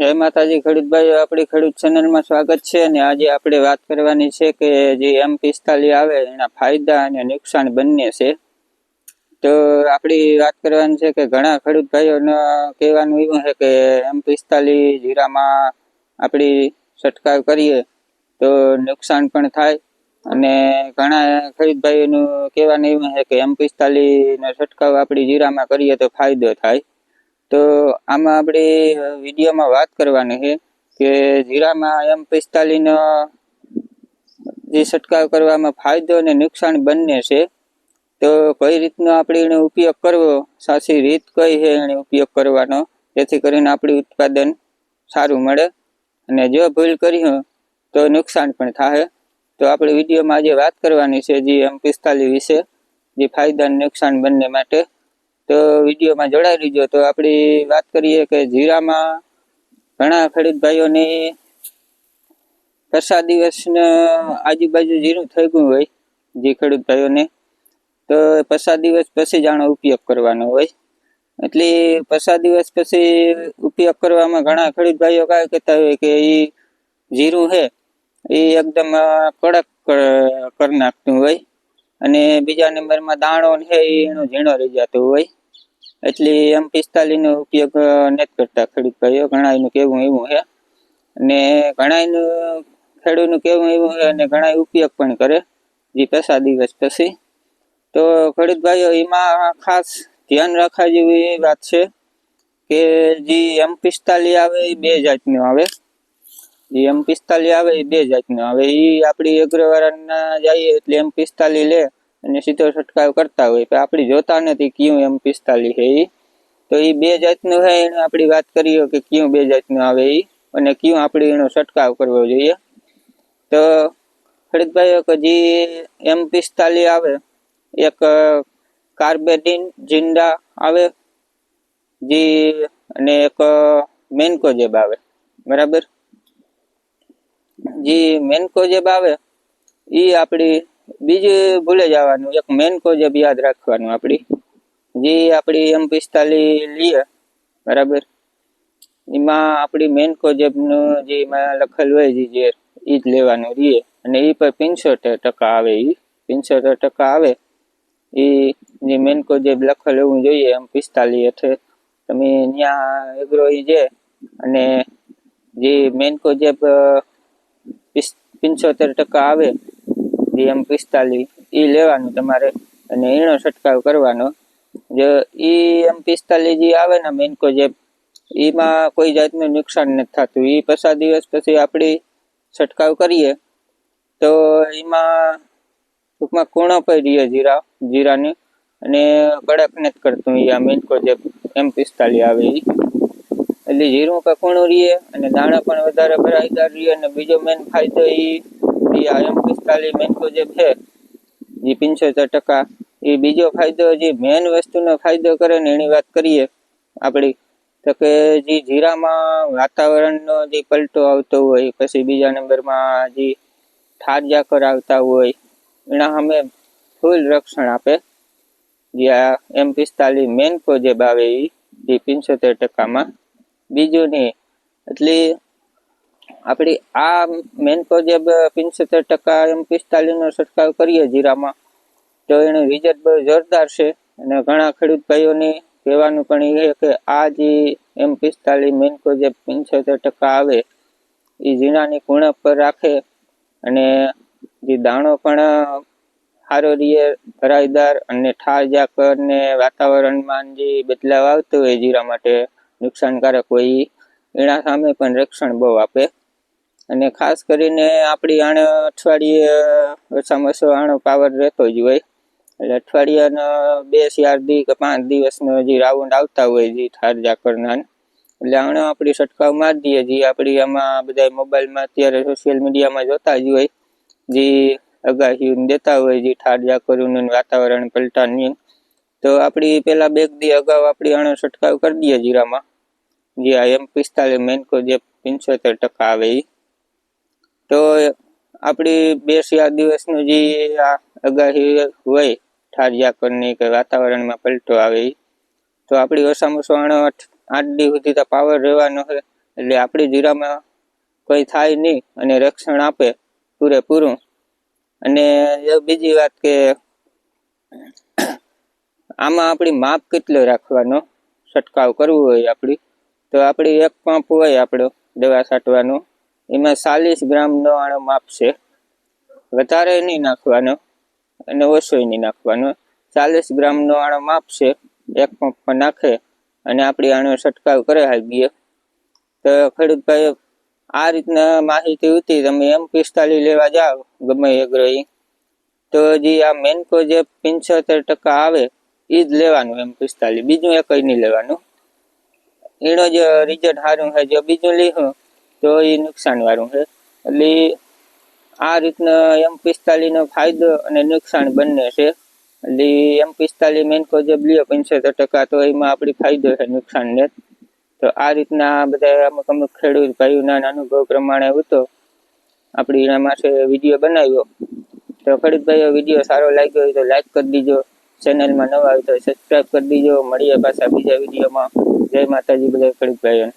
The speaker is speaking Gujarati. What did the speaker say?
જય માતાજી ખેડૂતભાઈઓ આપણી ખેડૂત ચેનલમાં સ્વાગત છે અને આજે આપણે વાત કરવાની છે કે જે એમ પિસ્તાલીસ આવે, એના ફાયદા અને નુકસાન બંને છે. તો આપણી વાત કરવાની છે કે ઘણા ખેડૂત ભાઈઓને કહેવાનું એવું છે કે એમ પિસ્તાલીસ જીરામાં આપણી છંટકાવ કરીએ તો નુકસાન પણ થાય. અને ઘણા ખેડૂત ભાઈઓનું કહેવાનું એવું છે કે એમ પિસ્તાલીસનો છંટકાવ આપણી જીરામાં કરીએ તો ફાયદો થાય. તો આમાં આપણે વિડીયોમાં વાત કરવાની છે કે જીરામાં એમ પિસ્તાલીસનો જે છંટકાવ કરવામાં ફાયદો અને નુકસાન બંને છે. તો કઈ રીતનો આપણે એનો ઉપયોગ કરવો? સાચી રીત કઈ છે એનો ઉપયોગ કરવાનો? જેથી કરીને આપણું ઉત્પાદન સારું મળે. અને જો ભૂલ કરી તો નુકસાન પણ થાય. તો આપણે વિડીયોમાં આજે વાત કરવાની છે જે એમ પિસ્તાલીસ વિશે, જે ફાયદા અને નુકસાન બંને માટે. તો વિડીયોમાં જોડાઈ લીજો તો આપણી વાત કરીએ કે જીરામાં ઘણા ખેડૂત ભાઈઓની વરસાદ દિવસના આજુબાજુ જીરું થઈ ગયું હોય, જે ખેડૂત ભાઈઓને, તો પચાસ દિવસ પછી જ આનો ઉપયોગ કરવાનો હોય. એટલે પસાદ દિવસ પછી ઉપયોગ કરવામાં ઘણા ખેડૂત ભાઈઓ કાંઈ કહેતા હોય કે એ જીરું છે, એ એકદમ કડક કરી નાખતું હોય. અને બીજા નંબરમાં દાણો છે એનો ઝીણો રહી જતો હોય. એટલે એમ પિસ્તાલીસનો ઉપયોગ નથી કરતા ખેડૂત ભાઈઓ. ઘણા એનું કહેવું એવું છે. અને ઘણા એનું ખેડૂતનું કહેવું એવું છે અને ઘણા ઉપયોગ પણ કરે જે પૈસા દિવસ પછી. તો ખેડૂત ભાઈઓ, એમાં ખાસ ધ્યાન રાખવા જેવી એ વાત છે કે જે એમ પિસ્તાલીસ આવે એ બે જાતનું આવે. જે એમ પિસ્તાલીસ આવે એ બે જાતનું આવે. એ આપણી અગ્રવાળાના જઈએ એટલે એમ પિસ્તાલીસ લે. અને સીધો છંટકાવ કરતા હોય. તો આપણે જોતા નથી કયું એમ પિસ્તાલીસ છે એ તો એ બે જાતનું છે એને આપણી વાત કરીએ કે કયું બે જાતનું આવે એ અને કયું આપણે એનો છંટકાવ કરવો જોઈએ. તો ખેડૂતભાઈઓ કે જે એમ પિસ્તાલીસ આવે. એક કાર્બેડિન, જિંડા આવે. જે, અને એક મેનકોજેબ આવે. બરાબર? જે મેનકોજેબ આવે. એ આપણી બીજું ભૂલે જવાનું, એક મેન્કોજેબ યાદ રાખવાનું આપણી જે આપણી એમ પિસ્તાલીસ લઈએ બરાબર? એમાં આપણી મેન્કોજેબનું જે એમાં લખેલ હોય જે ઝેર એ જ લેવાનું રહીએ અને એ પર પંચોતેર ટકા આવે એ પંચોતેર ટકા આવે, એ જે મેન્કોજેબ લખેલ એવું જોઈએ, એમ પિસ્તાલીસ એટલે તમે ત્યાં એગ્રો છે અને જે મેન્કોજેબ પંચોતેર ટકા આવે જે પિસ્તાલીસ એ લેવાનું તમારે. અને એનો છંટકાવ કરવાનો. જે એ એમ પિસ્તાલીસ જે આવે ને મેન્કોજેબ એમાં કોઈ જાતનું નુકસાન નથી થતું. એ પચાસ દિવસ પછી આપણે છંટકાવ કરીએ, તો એમાં ટૂંકમાં કૂણો પડી રહ્યો જીરા, જીરાની. અને કડક નથી કરતું એ આ જે એમ પિસ્તાલીસ આવે એ એટલે જીરું કે કૂણું રહીએ અને દાણા પણ વધારે ભરાઈદાર રહીએ અને બીજો મેન ફાયદો એ આ એમ પિસ્તાલીસ મેન્કોજેબ છે, જે પંચોતેર ટકા, એ બીજો ફાયદો જે મેન વસ્તુનો ફાયદો કરે ને એની વાત કરીએ આપણી તો કે જે જીરામાં વાતાવરણનો જે પલટો આવતો હોય, પછી બીજા નંબરમાં જે ઠાર જાકર આવતા હોય, એના અમે ફૂલ રક્ષણ આપે. જે આ એમ પિસ્તાલીસ મેનકો કોજેબ આવે એ જે પંચોતેર ટકામાં. બીજું નહીં એટલે આપણી આ મેન કોજેબ પંચોતેર ટકા એમ પિસ્તાલીસનો છંટકાવ કરીએ જીરામાં, તો એનું રિઝલ્ટ બહુ જોરદાર છે. અને ઘણા ખેડૂત ભાઈઓને કહેવાનું પણ એ કે આ જે એમ પિસ્તાલીસ મેન્કો જે પંચોતેર ટકા આવે, એ ઝીણાની કુણપ પર રાખે. અને જે દાણો પણ સારો રીએ, ભરાઈદાર અને ઠાર જાકર ને વાતાવરણમાં જે બદલાવ આવતો હોય જીરા માટે નુકસાનકારક હોય, એના સામે પણ રક્ષણ બહુ આપે. અને ખાસ કરીને આપણી આણે અઠવાડિયે, ઓછામાં ઓછો આણો પાવર રહેતો જ હોય. એટલે અઠવાડિયાના બે ચાર કે પાંચ દિવસનો જે રાઉન્ડ આવતા હોય જે ઠાર ઝાકરના એટલે આણે આપણી છંટકાવ મારી દઈએ જે આપણી આમાં બધા મોબાઈલમાં અત્યારે સોશિયલ મીડિયામાં જોતા જ હોય. જે આગાહી દેતા હોય જે ઠાર ઝાકરનું વાતાવરણ પલટાની તો આપણી પેલા બેગ દી અગાઉ આપણી આણે છંટકાવ કરી દઈએ જીરામાં. જે આ એમ પિસ્તાલીસ મેન્કો જે પંચોતેર ટકા આવે એ તો આપણી બે શિયાળ દિવસનું જે આ આગાહી હોય ઠાર ઝાકરની કે વાતાવરણમાં પલટો આવે તો આપણી ઓછામાં ઓછો આઠ દી સુધી તો પાવર રહેવાનો હોય એટલે આપણી જીરામાં કંઈ થાય નહીં અને રક્ષણ આપે પૂરેપૂરું. અને બીજી વાત કે આમાં આપણી માપ કેટલો રાખવાનો? છંટકાવ કરવો હોય આપણી તો આપણી એક પંપ હોય આપણો, દવા છાંટવાનો. એમાં ચાલીસ ગ્રામનો આનો માપ છે. વધારે નહીં નાખવાનો અને ઓછો નહીં નાખવાનો. ચાલીસ ગ્રામનો આનો માપ છે. એક પંપમાં નાખે અને આપણી આનો છંટકાવ કરે હાગીએ તો ખેડૂતભાઈ, આ રીતના માહિતી હતી. તમે એમ પિસ્તાલીસ લેવા જાઓ ગમે એગ્રોઈ તો જે આ મેનકો જે પંચોતેર ટકા આવે એ જ લેવાનું એમ પિસ્તાલીસ. બીજું એ કંઈ નહીં લેવાનું. એનો જે રિઝલ્ટ સારું છે જો બીજું લીધું તો એ નુકસાન વાળું છે. એટલે આ રીતના એમ પિસ્તાલીસનો ફાયદો અને નુકસાન બંને છે. એટલે એમ પિસ્તાલીસ મેનકો જે લ્યો પંચોતેર ટકા તો એમાં આપણી ફાયદો છે નુકસાન ને તો આ રીતના બધા અમુક અમુક ખેડૂત ભાઈઓના અનુભવ પ્રમાણે હતો આપણી એના માટે વીડિયો બનાવ્યો. તો ખેડૂત ભાઈઓ વીડિયો સારો લાગ્યો હોય તો લાઈક કરી દીજો. ચેનલમાં નવા હોય તો સબસ્ક્રાઈબ કરી દીજો. મળીએ પાછા બીજા વિડીયોમાં. જય માતાજી બધા ખેડૂત ભાઈઓને.